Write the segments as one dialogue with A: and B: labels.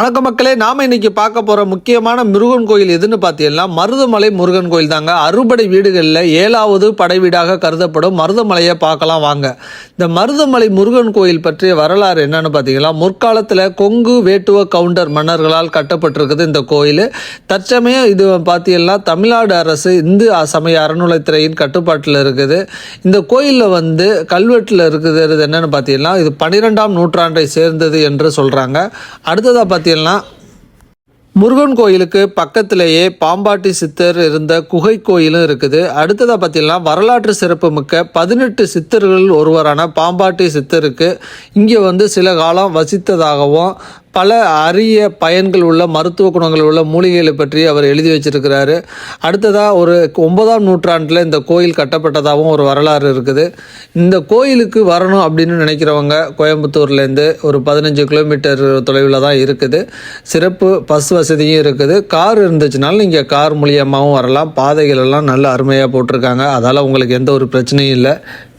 A: வணக்க மக்களே நாம இன்னைக்கு பார்க்க போற முக்கியமான முருகன் கோயில் எதுன்னு பார்த்தீங்கன்னா மருதமலை முருகன் கோயில் தாங்க அறுபடை வீடுகளில் ஏழாவது படை வீடாக கருதப்படும் மருதமலையை பார்க்கலாம் வாங்க. இந்த மருதமலை முருகன் கோயில் பற்றிய வரலாறு என்னன்னு பார்த்தீங்கன்னா முற்காலத்தில் கொங்கு வேட்டுவ கவுண்டர் மன்னர்களால் கட்டப்பட்டிருக்குது இந்த கோயில். தற்சமயம் இது பார்த்தீங்கன்னா தமிழ்நாடு அரசு இந்து சமய அறநிலைத்துறையின் கட்டுப்பாட்டில் இருக்குது. இந்த கோயிலில் வந்து கல்வெட்டில் இருக்குது என்னன்னு பார்த்தீங்கன்னா இது பன்னிரெண்டாம் நூற்றாண்டை சேர்ந்தது என்று சொல்கிறாங்க அடுத்ததாக பார்த்தீங்கன்னா முருகன் கோயிலுக்கு பக்கத்திலேயே பாம்பாட்டி சித்தர் இருந்த குகை கோயிலும் இருக்குது. அடுத்ததாக பார்த்தீங்கன்னா வரலாற்று சிறப்பு மிக்க பதினெட்டு சித்தர்களில் ஒருவரான பாம்பாட்டி சித்தருக்கு இங்கே வந்து சில காலம் வசித்ததாகவும் பல அரிய பயன்கள் உள்ள மருத்துவ குணங்கள் உள்ள மூலிகைகளை பற்றி அவர் எழுதி வச்சிருக்கிறாரு. அடுத்ததாக ஒரு ஒன்பதாம் நூற்றாண்டில் இந்த கோயில் கட்டப்பட்டதாகவும் ஒரு வரலாறு இருக்குது. இந்த கோயிலுக்கு வரணும் அப்படின்னு நினைக்கிறவங்க கோயம்புத்தூர்லேருந்து ஒரு பதினஞ்சு கிலோமீட்டர் தொலைவில் தான் இருக்குது. சிறப்பு பஸ் வசதியும் இருக்குது. கார் இருந்துச்சுனாலும் நீங்கள் கார் மூலியமாகவும் வரலாம். பாதைகளெல்லாம் நல்ல அருமையாக போட்டிருக்காங்க. அதால் உங்களுக்கு எந்த ஒரு பிரச்சனையும் இல்லை.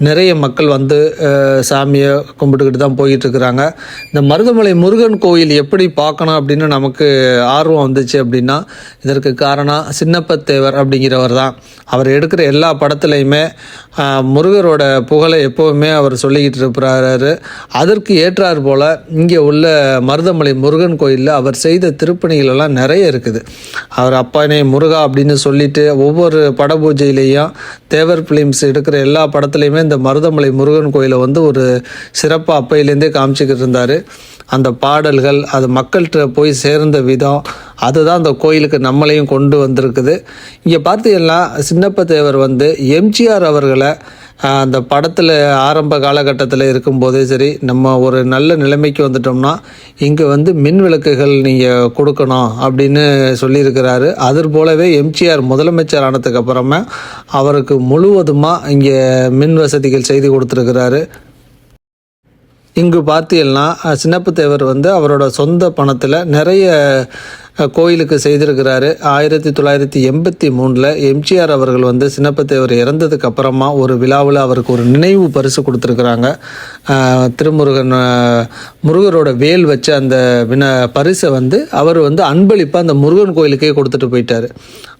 A: நிறைய மக்கள் வந்து சாமியை கும்பிட்டுக்கிட்டு தான் போயிட்டுருக்குறாங்க. இந்த மருதமலை முருகன் கோயில் எப்படி பார்க்கணும் அப்படின்னு நமக்கு ஆர்வம் வந்துச்சு அப்படின்னா இதற்கு காரணம் சின்னப்பத்தேவர் அப்படிங்கிறவர் தான். அவர் எடுக்கிற எல்லா படத்துலையுமே முருகரோட புகழை எப்போவுமே அவர் சொல்லிக்கிட்டு இருக்கிறாரு அதற்கு ஏற்றார் போல் இங்கே உள்ள மருதமலை முருகன் கோயிலில் அவர் செய்த திருப்பணிகளெல்லாம் நிறைய இருக்குது. அவர் அப்பானே முருகா அப்படின்னு சொல்லிட்டு ஒவ்வொரு பட பூஜையிலையும் தேவர் ஃபிலிம்ஸ் எடுக்கிற எல்லா படத்துலையுமே இந்த மருதமலை முருகன் கோயிலை வந்து ஒரு சிறப்பாக அப்பையிலேருந்தே காமிச்சிக்கிட்டு இருந்தார். அந்த பாடல்கள் அது மக்கள்கிட்ட போய் சேர்ந்த விதம் அதுதான் அந்த கோயிலுக்கு நம்மளையும் கொண்டு வந்திருக்குது. இங்கே பார்த்தீங்கன்னா சின்னப்ப தேவர் வந்து எம்ஜிஆர் அவர்களை அந்த படத்தில் ஆரம்ப காலகட்டத்தில் இருக்கும்போதே சரி நம்ம ஒரு நல்ல நிலைமைக்கு வந்துட்டோம்னா இங்கே வந்து மின் விளக்குகள் நீங்கள் கொடுக்கணும் அப்படின்னு சொல்லியிருக்கிறாரு. அது போலவே எம்ஜிஆர் முதலமைச்சர் ஆனதுக்கப்புறமே அவருக்கு முழுவதுமாக இங்கே மின் வசதிகள் செய்து கொடுத்துருக்கிறாரு. இங்கு பார்த்தீங்கன்னா அஹ், தேவர் வந்து அவரோட சொந்த பணத்தில் நிறைய கோயிலுக்கு செய்திருக்கிறாரு. ஆயிரத்தி தொள்ளாயிரத்தி எண்பத்தி மூணில் எம்ஜிஆர் அவர்கள் வந்து சின்னப்பத்தேவர் இறந்ததுக்கு அப்புறமா ஒரு விழாவில் அவருக்கு ஒரு நினைவு பரிசு கொடுத்துருக்குறாங்க. திருமுருகன் முருகரோட வேல் வச்ச அந்த வின பரிசை வந்து அவர் வந்து அன்பளிப்பாக அந்த முருகன் கோயிலுக்கே கொடுத்துட்டு போயிட்டார்.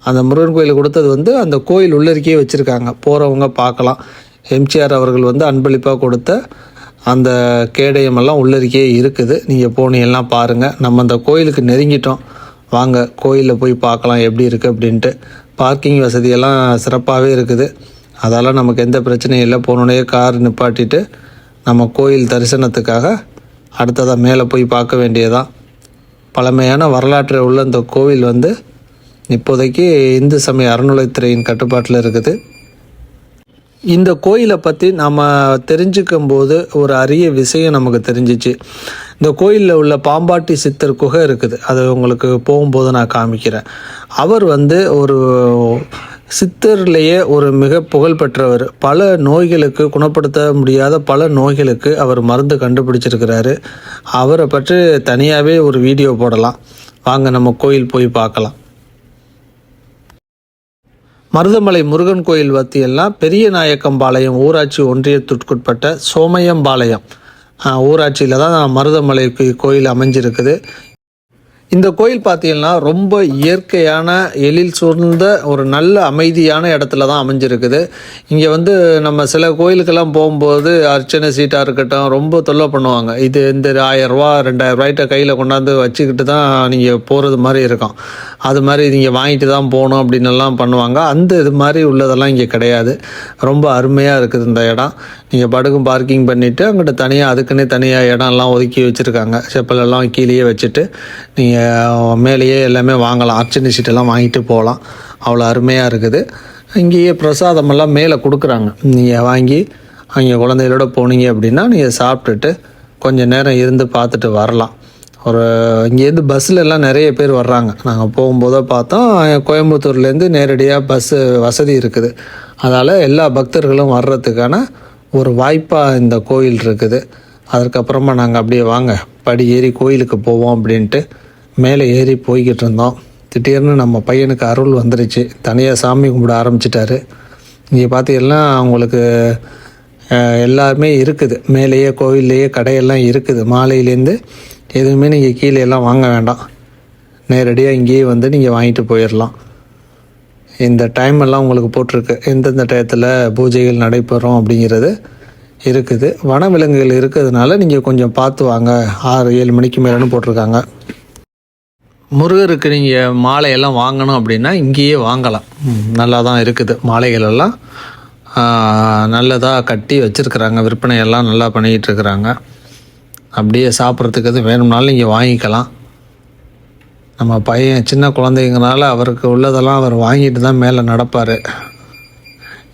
A: அந்த முருகன் கோயில் கொடுத்தது வந்து அந்த கோயில் உள்ளருக்கே வச்சுருக்காங்க. போகிறவங்க பார்க்கலாம். எம்ஜிஆர் அவர்கள் வந்து அன்பளிப்பாக கொடுத்த அந்த கேடயமெல்லாம் உள்ளருக்கே இருக்குது. நீங்கள் போனீங்கலாம் பாருங்கள் நம்ம அந்த கோயிலுக்கு நெருங்கிட்டோம். வாங்க கோயிலில் போய் பார்க்கலாம் எப்படி இருக்குது அப்படின்ட்டு. பார்க்கிங் வசதியெல்லாம் சிறப்பாகவே இருக்குது. அதால் நமக்கு எந்த பிரச்சனையும் இல்லை. போனோடனே கார் நிப்பாட்டிட்டு நம்ம கோயில் தரிசனத்துக்காக அடுத்ததாக மேலே போய் பார்க்க வேண்டியதான் பழமையான வரலாற்று உள்ள இந்த கோவில் வந்து இப்போதைக்கு இந்து சமய அறநிலைத்துறையின் கட்டுப்பாட்டில் இருக்குது. இந்த கோயிலை பற்றி நம்ம தெரிஞ்சுக்கும் போது ஒரு அரிய விஷயம் நமக்கு தெரிஞ்சிச்சு. இந்த கோயிலில் உள்ள பாம்பாட்டி சித்தர் குகை இருக்குது. அது உங்களுக்கு போகும்போது நான் காமிக்கிறேன். அவர் வந்து ஒரு சித்தர்லேயே ஒரு மிக புகழ்பெற்றவர் பல நோய்களுக்கு குணப்படுத்த முடியாத பல நோய்களுக்கு அவர் மருந்து கண்டுபிடிச்சிருக்கிறாரு. அவரை பற்றி தனியாகவே ஒரு வீடியோ போடலாம். வாங்க நம்ம கோயில் போய் பார்க்கலாம். மருதமலை முருகன் கோயில் பற்றியெல்லாம் பெரிய நாயக்கம்பாளையம் ஊராட்சி ஒன்றியத்திற்குட்பட்ட சோமயம்பாளையம் ஊராட்சியில் தான் மருதமலை கோயில் அமைஞ்சிருக்குது. இந்த கோயில் பார்த்தீங்கன்னா ரொம்ப இயற்கையான எழில் சூழ்ந்த ஒரு நல்ல அமைதியான இடத்துல தான் அமைஞ்சிருக்குது. இங்கே வந்து நம்ம சில கோயிலுக்கெல்லாம் போகும்போது அர்ச்சனை சீட்டாக இருக்கட்டும் ரொம்ப தொல்லை பண்ணுவாங்க. இது இந்த ஆயிரரூவா ரூபா ரெண்டாயிரம் ரூபாய்ட்ட கையில் கொண்டாந்து வச்சுக்கிட்டு தான் நீங்கள் போகிறது மாதிரி இருக்கும். அது மாதிரி நீங்கள் வாங்கிட்டு தான் போகணும் அப்படின்னுலாம் பண்ணுவாங்க. அந்த இது மாதிரி உள்ளதெல்லாம் இங்கே கிடையாது. ரொம்ப அருமையாக இருக்குது இந்த இடம். நீங்கள் படுக்கும் பார்க்கிங் பண்ணிவிட்டு அங்கிட்ட தனியாக அதுக்குன்னே தனியாக இடம்லாம் ஒதுக்கி வச்சுருக்காங்க. செப்பலெல்லாம் கீழேயே வச்சுட்டு நீங்கள் மேலேயே எல்லாமே வாங்கலாம். அர்ச்சனை சீட்டெல்லாம் வாங்கிட்டு போகலாம். அவ்வளோ அருமையாக இருக்குது. இங்கேயே பிரசாதமெல்லாம் மேலே கொடுக்குறாங்க. நீங்கள் வாங்கி அங்கே குழந்தைகளோட போனீங்க அப்படின்னா நீங்கள் சாப்பிட்டுட்டு கொஞ்சம் நேரம் இருந்து பார்த்துட்டு வரலாம். ஒரு இங்கேருந்து பஸ்ஸில் எல்லாம் நிறைய பேர் வர்றாங்க. நாங்கள் போகும்போதோ பார்த்தோம் கோயம்புத்தூர்லேருந்து நேரடியாக பஸ்ஸு வசதி இருக்குது. அதால் எல்லா பக்தர்களும் வர்றதுக்கான ஒரு வாய்ப்பாக இந்த கோயில் இருக்குது. அதுக்கப்புறமா நாங்கள் அப்படியே வாங்க. படி ஏறி கோயிலுக்கு போவோம் அப்படின்ட்டு மேலே ஏறி போய்கிட்டு இருந்தோம். திடீர்னு நம்ம பையனுக்கு அருள் வந்துருச்சு. தனியாக சாமி கும்பிட ஆரம்பிச்சிட்டாரு. இங்கே பார்த்தீங்கன்னா அவங்களுக்கு எல்லாருமே எல்லாமே இருக்குது. மேலேயே கோவில்லையே கடையெல்லாம் இருக்குது. மாலையிலேருந்து எதுவுமே நீங்கள் கீழே எல்லாம் வாங்க வேண்டாம். நேரடியாக இங்கேயே வந்து நீங்கள் வாங்கிட்டு போயிடலாம் இந்த டைம் எல்லாம் உங்களுக்கு போட்டிருக்கு. எந்தெந்த டயத்தில் பூஜைகள் நடைபெறும் அப்படிங்கிறது இருக்குது. வனவிலங்குகள் இருக்கிறதுனால நீங்கள் கொஞ்சம் பார்த்து வாங்க. ஆறு ஏழு மணிக்கு மேலேன்னு போட்டிருக்காங்க. முருகருக்கு நீங்கள் மாலையெல்லாம் வாங்கணும் அப்படின்னா இங்கேயே வாங்கலாம். நல்லா தான் இருக்குது. மாலைகள் எல்லாம் நல்லதாக கட்டி வச்சுருக்குறாங்க. விற்பனையெல்லாம் நல்லா பண்ணிக்கிட்டு இருக்கிறாங்க அப்படியே சாப்பிட்றதுக்கு எதுவும் வேணும்னாலும் இங்கே வாங்கிக்கலாம். நம்ம பையன் சின்ன குழந்தைங்கனால அவருக்கு உள்ளதெல்லாம் அவர் வாங்கிட்டு தான் மேலே நடப்பார்.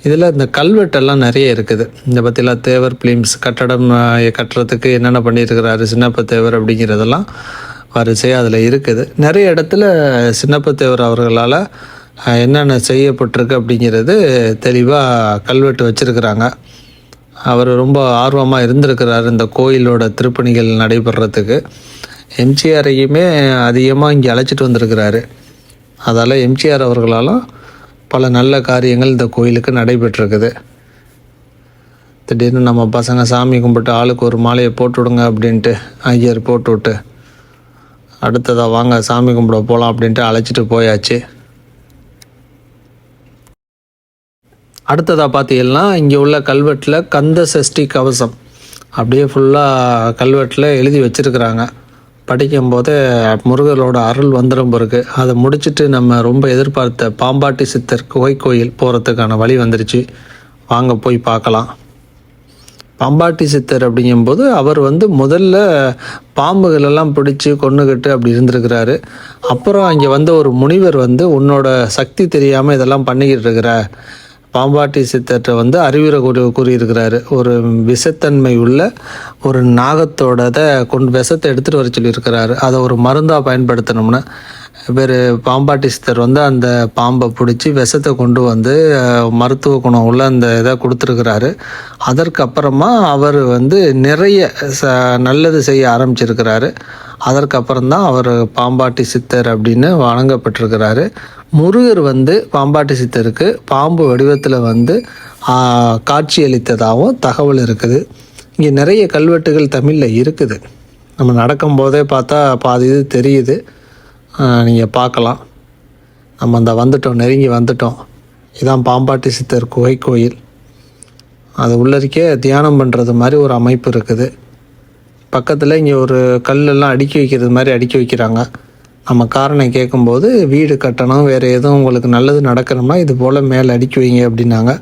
A: இதில் இந்த கல்வெட்டெல்லாம் நிறைய இருக்குது. இந்த பற்றிலாம் தேவர் பிலிம்ஸ் கட்டடம் கட்டுறதுக்கு என்னென்ன பண்ணியிருக்கிறாரு சின்னப்ப தேவர் அப்படிங்கிறதெல்லாம் வரிசை அதில் இருக்குது. நிறைய இடத்துல சின்னப்பத்தேவர் அவர்களால் என்னென்ன செய்யப்பட்டிருக்கு அப்படிங்கிறது தெளிவாக கல்வெட்டு வச்சுருக்கிறாங்க. அவர் ரொம்ப ஆர்வமாக இருந்திருக்கிறார் இந்த கோயிலோட திருப்பணிகள் நடைபெறத்துக்கு. எம்ஜிஆரையுமே அதிகமாக இங்கே அழைச்சிட்டு வந்திருக்கிறாரு. அதால் எம்ஜிஆர் அவர்களாலும் பல நல்ல காரியங்கள் இந்த கோயிலுக்கு நடைபெற்றிருக்குது. திடீர்னு நம்ம பசங்க சாமி கும்பிட்டு ஆளுக்கு ஒரு மாலையை போட்டு விடுங்க அப்படின்ட்டு ஐயர் போட்டு விட்டு அடுத்ததாக வாங்க சாமி கும்பிட போகலாம் அப்படின்ட்டு அழைச்சிட்டு போயாச்சு. அடுத்ததாக பார்த்தீங்கன்னா இங்கே உள்ள கல்வெட்டில் கந்த சஷ்டி கவசம். அப்படியே ஃபுல்லாக கல்வெட்டில் எழுதி வச்சிருக்கிறாங்க. படிக்கும்போது முருகரோட அருள் வந்துடும் பிறகு. அதை முடிச்சுட்டு நம்ம ரொம்ப எதிர்பார்த்த பாம்பாட்டி சித்தர் குகை கோயில் போகிறதுக்கான வழி வந்துருச்சு. வாங்க போய் பார்க்கலாம். பாம்பாட்டி சித்தர் அப்படிங்கும்போது அவர் வந்து முதல்ல பாம்புகளெல்லாம் பிடிச்சி கொண்டுகிட்டு அப்படி இருந்திருக்கிறாரு. அப்புறம் அங்கே வந்த ஒரு முனிவர் வந்து உன்னோட சக்தி தெரியாமல் இதெல்லாம் பண்ணிக்கிட்டு இருக்கிற பாம்பாட்டி சித்தர்கிட்ட வந்து அறிவுரை கூறி கூறியிருக்கிறாரு. ஒரு விஷத்தன்மை உள்ள ஒரு நாகத்தோடத கொண்டு விஷத்தை எடுத்துகிட்டு வர சொல்லியிருக்கிறாரு. அதை ஒரு மருந்தாக பயன்படுத்தணும்னு. பேர் பாம்பாட்டி சித்தர் வந்து அந்த பாம்பை பிடிச்சி விஷத்தை கொண்டு வந்து மருத்துவ குணம் உள்ள அந்த இதை கொடுத்துருக்கிறாரு. அதற்கு அப்புறமா அவர் வந்து நிறைய ச நல்லது செய்ய ஆரம்பிச்சிருக்கிறாரு. அதற்கப்புறம் தான் அவர் பாம்பாட்டி சித்தர் அப்படின்னு வணங்கப்பட்டிருக்கிறாரு. முருகர் வந்து பாம்பாட்டி சித்தருக்கு பாம்பு வடிவத்தில் வந்து காட்சியளித்ததாகவும் தகவல் இருக்குது. இங்கே நிறைய கல்வெட்டுகள் தமிழில் இருக்குது. நம்ம நடக்கும்போதே பார்த்தா பாதி இது தெரியுது. நீங்கள் பார்க்கலாம். நம்ம அந்த வந்துட்டோம் நெருங்கி வந்துட்டோம். இதான் பாம்பாட்டி சித்தர் குகை கோயில். அது உள்ளருக்கே தியானம் பண்ணுறது மாதிரி ஒரு அமைப்பு இருக்குது. பக்கத்தில் இங்கே ஒரு கல்லெல்லாம் அடுக்கி வைக்கிறது மாதிரி அடுக்கி வைக்கிறாங்க. நம்ம காரணம் கேட்கும்போது வீடு கட்டணும் வேறு எதுவும் உங்களுக்கு நல்லது நடக்கணும்னா இது போல் மேலே அடுக்கி வைங்க அப்படின்னாங்க.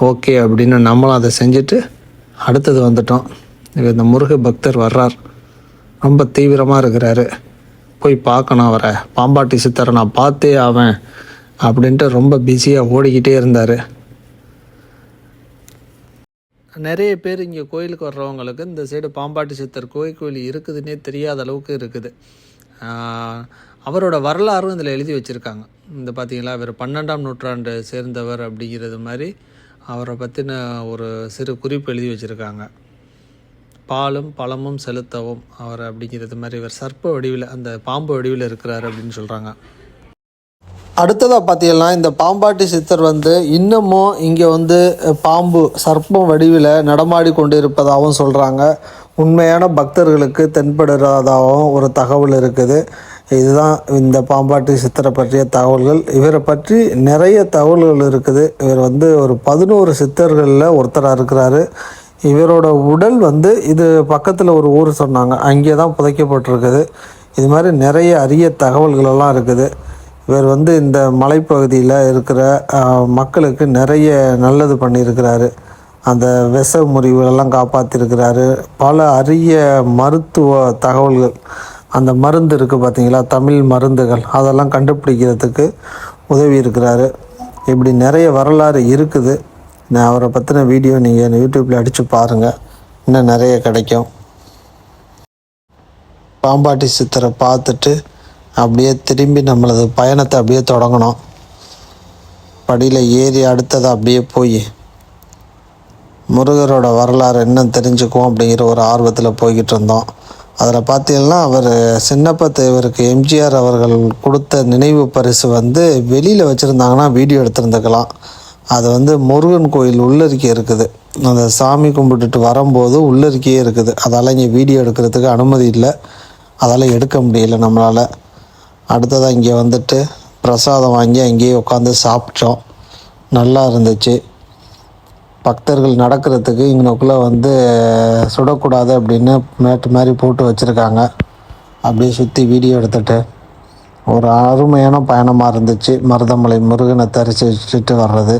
A: ஓகே அப்படின்னு நம்மளும் அதை செஞ்சுட்டு அடுத்தது வந்துட்டோம். இந்த முருக பக்தர் வர்றார். ரொம்ப தீவிரமாக இருக்கிறாரு. போய் பார்க்கணும் அவரை. பாம்பாட்டி சித்தரை நான் பார்த்தே ஆவேன் அப்படின்ட்டு ரொம்ப பிஸியாக ஓடிக்கிட்டே இருந்தார். நிறைய பேர் இங்கே கோயிலுக்கு வர்றவங்களுக்கு இந்த சைடு பாம்பாட்டி சித்தர் கோயில் கோயில் இருக்குதுன்னே தெரியாத அளவுக்கு இருக்குது. அவரோட வரலாறும் இதில் எழுதி வச்சுருக்காங்க. இந்த பார்த்திங்களா இவர் பன்னெண்டாம் நூற்றாண்டு சேர்ந்தவர் அப்படிங்கிறது மாதிரி அவரை பற்றின ஒரு சிறு குறிப்பு எழுதி வச்சுருக்காங்க. பாலும் பழமும் செலுத்தவும் அவர் அப்படிங்கிறது மாதிரி இவர் சர்ப்ப வடிவில் அந்த பாம்பு வடிவில் இருக்கிறார் அப்படின்னு சொல்கிறாங்க அடுத்ததாக பார்த்தீங்கன்னா இந்த பாம்பாட்டி சித்தர் வந்து இன்னமும் இங்கே வந்து பாம்பு சர்ப்பம் வடிவில் நடமாடி கொண்டு இருப்பதாகவும் சொல்கிறாங்க உண்மையான பக்தர்களுக்கு தென்படுறதாகவும் ஒரு தகவல் இருக்குது. இதுதான் இந்த பாம்பாட்டி சித்தரை பற்றிய தகவல்கள். இவரை பற்றி நிறைய தகவல்கள் இருக்குது. இவர் வந்து ஒரு பதினோரு சித்தர்களில் ஒருத்தராக இருக்கிறாரு. இவரோட உடல் வந்து இது பக்கத்தில் ஒரு ஊர் சொன்னாங்க. அங்கே தான் புதைக்கப்பட்டிருக்குது. இது மாதிரி நிறைய அரிய தகவல்களெல்லாம் இருக்குது. இவர் வந்து இந்த மலைப்பகுதியில் இருக்கிற மக்களுக்கு நிறைய நல்லது பண்ணியிருக்கிறாரு. அந்த விஷ முறிவுகளெல்லாம் காப்பாற்றிருக்கிறாரு பல அரிய மருத்துவ தகவல்கள் அந்த மருந்து இருக்குது பார்த்தீங்களா தமிழ் மருந்துகள் அதெல்லாம் கண்டுபிடிக்கிறதுக்கு உதவி இருக்கிறாரு. இப்படி நிறைய வரலாறு இருக்குது. நான் அவரை பற்றின வீடியோ நீங்கள் யூடியூப்பில் அடித்து பாருங்கள் இன்னும் நிறைய கிடைக்கும். பாம்பாட்டி சித்தரை பார்த்துட்டு அப்படியே திரும்பி நம்மளது பயணத்தை அப்படியே தொடங்கணும். படியில் ஏறி அடுத்தது அப்படியே போய் முருகரோட வரலாறு என்ன தெரிஞ்சுக்குவோம் அப்படிங்கிற ஒரு ஆர்வத்தில் போய்கிட்டு இருந்தோம். அதில் பார்த்தீங்கன்னா அவர் சின்னப்ப தேவருக்கு எம்ஜிஆர் அவர்கள் கொடுத்த நினைவு பரிசு வந்து வெளியில் வச்சுருந்தாங்கன்னா வீடியோ எடுத்திருந்துக்கலாம். அது வந்து முருகன் கோயில் உள்ளறிக்கை இருக்குது. அந்த சாமி கும்பிட்டுட்டு வரும்போது உள்ளறிக்கையே இருக்குது. அதால் இங்கே வீடியோ எடுக்கிறதுக்கு அனுமதி இல்லை. அதால் எடுக்க முடியல நம்மளால். அடுத்ததாக இங்கே வந்துட்டு பிரசாதம் வாங்கி அங்கேயே உட்காந்து சாப்பிட்டோம். நல்லா இருந்துச்சு. பக்தர்கள் நடக்கிறதுக்கு இங்கனக்குள்ளே வந்து சுடக்கூடாது அப்படின்னு மேட்டு மாதிரி போட்டு வச்சுருக்காங்க. அப்படியே சுற்றி வீடியோ எடுத்துகிட்டு ஒரு அருமையான பயணமாக இருந்துச்சு. மருதமலை முருகனை தரிசிச்சுட்டு வர்றது.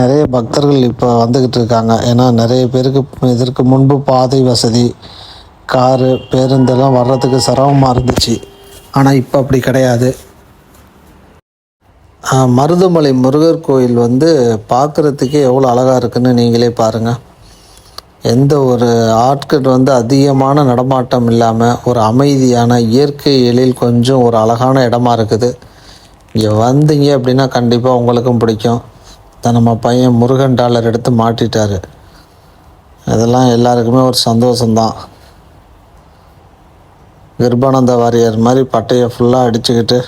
A: நிறைய பக்தர்கள் இப்போ வந்துக்கிட்டு இருக்காங்க. ஏன்னா நிறைய பேருக்கு இதற்கு முன்பு பாதை வசதி காரு பேருந்தெல்லாம் வர்றதுக்கு சிரமமாக இருந்துச்சு. ஆனால் இப்போ அப்படி கிடையாது. மருதமலை முருகர் கோயில் வந்து பார்க்குறதுக்கே எவ்வளோ அழகாக இருக்குன்னு நீங்களே பாருங்கள் எந்த ஒரு ஆட்கள் வந்து அதிகமான நடமாட்டம் இல்லாமல் ஒரு அமைதியான இயற்கை எழில் கொஞ்சம் ஒரு அழகான இடமா இருக்குது. இங்கே வந்தீங்க அப்படின்னா கண்டிப்பாக உங்களுக்கும் பிடிக்கும். தான் நம்ம பையன் முருகன் டாலர் எடுத்து மாட்டிட்டார். இதெல்லாம் எல்லாருக்குமே ஒரு சந்தோஷம்தான். கிருபானந்த வாரியர் மாதிரி பட்டையை ஃபுல்லாக அடிச்சுக்கிட்டு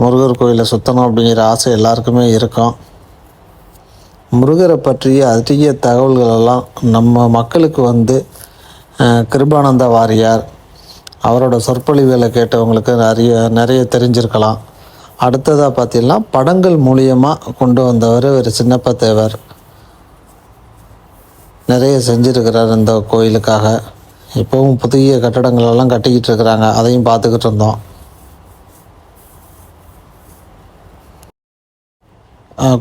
A: முருகர் கோயிலை சுற்றணும் அப்படிங்கிற ஆசை எல்லாருக்குமே இருக்கும். முருகரை பற்றிய அதிக தகவல்களெல்லாம் நம்ம மக்களுக்கு வந்து கிருபானந்த வாரியார் அவரோட சொற்பொழிவுகளை கேட்டவங்களுக்கு நிறைய நிறைய தெரிஞ்சிருக்கலாம். அடுத்ததாக பார்த்தீங்கன்னா படங்கள் மூலியமாக கொண்டு வந்தவர் ஒரு சின்னப்ப தேவர் நிறைய செஞ்சுருக்கிறார் இந்த கோயிலுக்காக. இப்போவும் புதிய கட்டடங்கள் எல்லாம் கட்டிக்கிட்டு இருக்கிறாங்க அதையும் பார்த்துக்கிட்டு இருந்தோம்.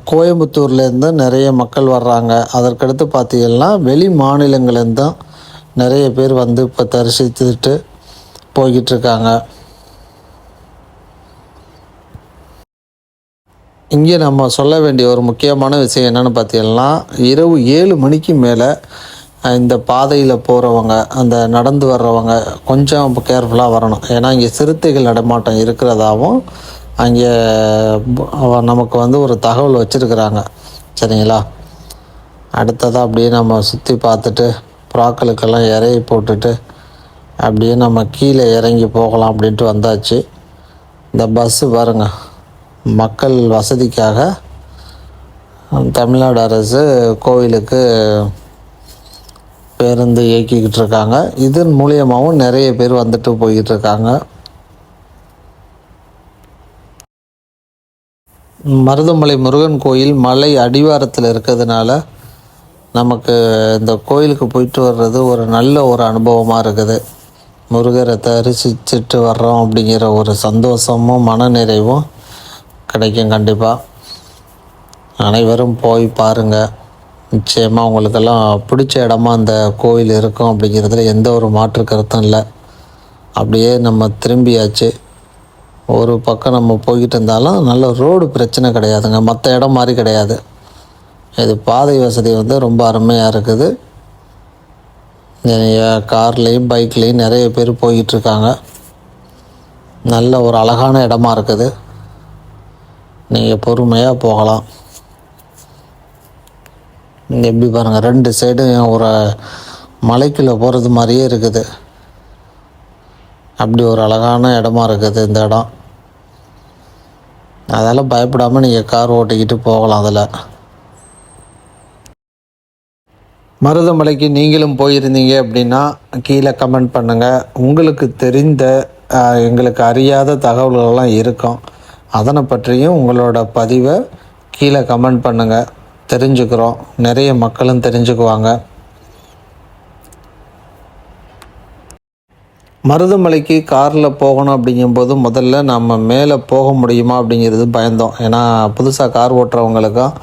A: கோயம்புத்தூர்லேருந்து நிறைய மக்கள் வர்றாங்க. அதற்கடுத்து பார்த்தீங்கன்னா வெளி மாநிலங்கள்லேருந்தும் நிறைய பேர் வந்து இப்போ தரிசித்துட்டு போய்கிட்டு இருக்காங்க இங்கே நம்ம சொல்ல வேண்டிய ஒரு முக்கியமான விஷயம் என்னென்னு பார்த்தீங்கன்னா இரவு ஏழு மணிக்கு மேலே இந்த பாதையில் போகிறவங்க அந்த நடந்து வர்றவங்க கொஞ்சம் கேர்ஃபுல்லாக வரணும். ஏன்னா இங்கே சிறுத்தைகள் நடமாட்டம் இருக்கிறதாவும் அங்கே நமக்கு வந்து ஒரு தகவல் வச்சுருக்குறாங்க. சரிங்களா? அடுத்ததாக அப்படியே நம்ம சுற்றி பார்த்துட்டு புறாக்களுக்கெல்லாம் இறையை போட்டுட்டு அப்படியே நம்ம கீழே இறங்கி போகலாம் அப்படின்ட்டு வந்தாச்சு. இந்த பஸ்ஸு பாருங்கள் மக்கள் வசதிக்காக தமிழ்நாடு அரசு கோவிலுக்கு பேருந்து இயக்கிக்கிட்டு இருக்காங்க இதன் மூலியமாகவும் நிறைய பேர் வந்துட்டு போய்கிட்டு இருக்காங்க மருதமலை முருகன் கோயில் மலை அடிவாரத்தில் இருக்கிறதுனால நமக்கு இந்த கோயிலுக்கு போயிட்டு வர்றது ஒரு நல்ல ஒரு அனுபவமாக இருக்குது. முருகரை தரிசிச்சுட்டு வர்றோம் அப்படிங்கிற ஒரு சந்தோஷமும் மனநிறைவும் கிடைக்கும் கண்டிப்பாக அனைவரும் போய் பாருங்கள் நிச்சயமாக உங்களுக்கெல்லாம் பிடிச்ச இடமா அந்த கோயில் இருக்கும் அப்படிங்கிறதுல எந்த ஒரு மாற்று கருத்தும் இல்லை. அப்படியே நம்ம திரும்பியாச்சு. ஒரு பக்கம் நம்ம போய்கிட்டு இருந்தாலும் நல்ல ரோடு பிரச்சனை கிடையாதுங்க. மற்ற இடம் மாதிரி கிடையாது. இது பாதை வசதி வந்து ரொம்ப அருமையாக இருக்குது. நிறைய கார்லேயும் பைக்லேயும் நிறைய பேர் போய்கிட்டு இருக்காங்க. நல்ல ஒரு அழகான இடமா இருக்குது. நீங்கள் பொறுமையாக போகலாம். நீங்கள் எப்படி பாருங்கள் ரெண்டு சைடும் ஒரு மலைக்குள்ளே போகிறது மாதிரியே இருக்குது. அப்படி ஒரு அழகான இடமா இருக்குது இந்த இடம். அதால் பயப்படாமல் நீங்கள் கார் ஓட்டிக்கிட்டு போகலாம் அதில். மருதமலைக்கு நீங்களும் போயிருந்தீங்க அப்படின்னா கீழே கமெண்ட் பண்ணுங்கள் உங்களுக்கு தெரிந்த எங்களுக்கு அறியாத தகவல்கள்லாம் இருக்கும். அதனை பற்றியும் உங்களோட பதிவை கீழே கமெண்ட் பண்ணுங்கள் தெரிஞ்சுக்கிறோம். நிறைய மக்களும் தெரிஞ்சுக்குவாங்க. மருதமலைக்கு காரில் போகணும் அப்படிங்கும்போது முதல்ல நம்ம மேலே போக முடியுமா அப்படிங்கிறது பயந்தோம். ஏன்னா புதுசாக கார் ஓட்டுறவங்களுக்கும்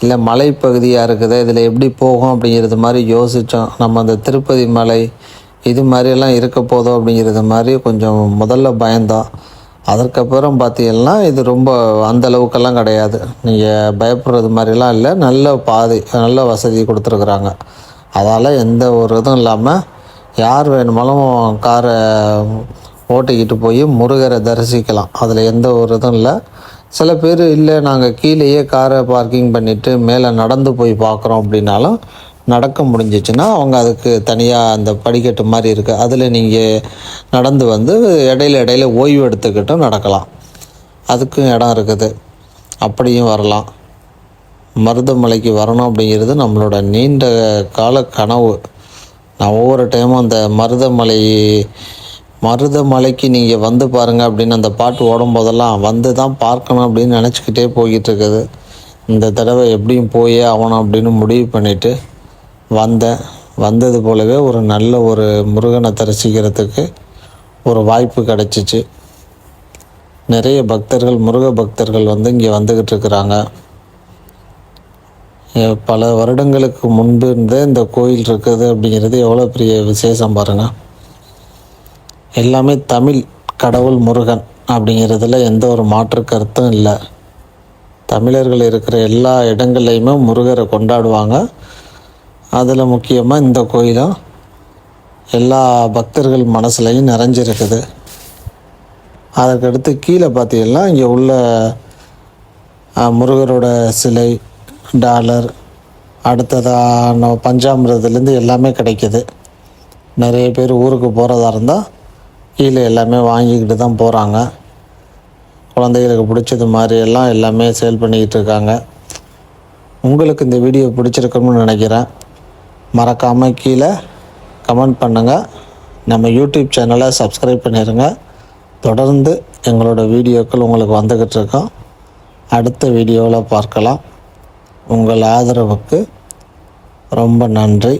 A: இல்லை மலைப்பகுதியாக இருக்குது இதில் எப்படி போகும்? அப்படிங்கிறது மாதிரி யோசித்தோம் நம்ம அந்த திருப்பதி மலை இது மாதிரியெல்லாம் இருக்க போதும் அப்படிங்கிறது மாதிரி கொஞ்சம் முதல்ல பயந்தோம். அதற்கப்புறம் பார்த்தீங்கன்னா இது ரொம்ப அந்த அளவுக்கெல்லாம் கிடையாது. நீங்கள் பயப்படுறது மாதிரிலாம் இல்லை. நல்ல பாதை நல்ல வசதி கொடுத்துருக்குறாங்க. அதால் எந்த ஒரு இதுவும் இல்லாமல் யார் வேணுமாலும் காரை ஓட்டிக்கிட்டு போய் முருகரை தரிசிக்கலாம். அதில் எந்த ஒரு இதுவும் இல்லை. சில பேர் இல்லை நாங்கள் கீழேயே காரை பார்க்கிங் பண்ணிவிட்டு மேலே நடந்து போய் பார்க்குறோம் அப்படின்னாலும் நடக்க முடிஞ்சிச்சுன்னா அவங்க அதுக்கு தனியாக அந்த படிக்கட்டு மாதிரி இருக்குது அதில் நீங்கள் நடந்து வந்து இடையில இடையில ஓய்வு எடுத்துக்கிட்டும் நடக்கலாம். அதுக்கும் இடம் இருக்குது. அப்படியும் வரலாம். மருதமலைக்கு வரணும் அப்படிங்கிறது நம்மளோட நீண்ட கால கனவு. நான் ஒவ்வொரு டைமும் அந்த மருதமலை மருதமலைக்கு நீங்கள் வந்து பாருங்கள் அப்படின்னு அந்த பாட்டு ஓடும்போதெல்லாம் வந்து தான் பார்க்கணும் அப்படின்னு நினச்சிக்கிட்டே போய்கிட்டு இருக்குது. இந்த தடவை எப்படியும் போயே ஆகணும் அப்படின்னு முடிவு பண்ணிவிட்டு வந்தேன் வந்தது போலவே ஒரு நல்ல ஒரு முருகனை தரிசிக்கிறதுக்கு ஒரு வாய்ப்பு கிடச்சிச்சு. நிறைய பக்தர்கள் முருக பக்தர்கள் வந்து இங்கே வந்துக்கிட்டு இருக்கிறாங்க. பல வருடங்களுக்கு முன்பு இருந்தே இந்த கோயில் இருக்குது அப்படிங்கிறது எவ்வளோ பெரிய விசேஷம் பாருங்கள் எல்லாமே தமிழ் கடவுள் முருகன் அப்படிங்கிறதுல எந்த ஒரு மாற்று கருத்தும் இல்லை. தமிழர்கள் இருக்கிற எல்லா இடங்கள்லையுமே முருகரை கொண்டாடுவாங்க. அதில் முக்கியமாக இந்த கோயிலும் எல்லா பக்தர்கள் மனசுலையும் நிறைஞ்சிருக்குது. அதற்கடுத்து கீழே பார்த்தீங்கன்னா இங்கே உள்ள முருகரோட சிலை டாலர் அடுத்ததாக நம்ம பஞ்சாமிரத்துலேருந்து எல்லாமே கிடைக்கிது. நிறைய பேர் ஊருக்கு போகிறதா இருந்தால் கீழே எல்லாமே வாங்கிக்கிட்டு தான் போகிறாங்க குழந்தைகளுக்கு பிடிச்சது மாதிரி எல்லாம் எல்லாமே சேல் பண்ணிக்கிட்டு இருக்காங்க. உங்களுக்கு இந்த வீடியோ பிடிச்சிருக்கணும்னு நினைக்கிறேன். மறக்காமல் கீழே கமெண்ட் பண்ணுங்கள் நம்ம யூடியூப் சேனலை சப்ஸ்கிரைப் பண்ணிடுங்க தொடர்ந்து எங்களோட வீடியோக்கள் உங்களுக்கு வந்துக்கிட்டு இருக்கோம். அடுத்த வீடியோவில் பார்க்கலாம். உங்கள் ஆதரவுக்கு ரொம்ப நன்றி.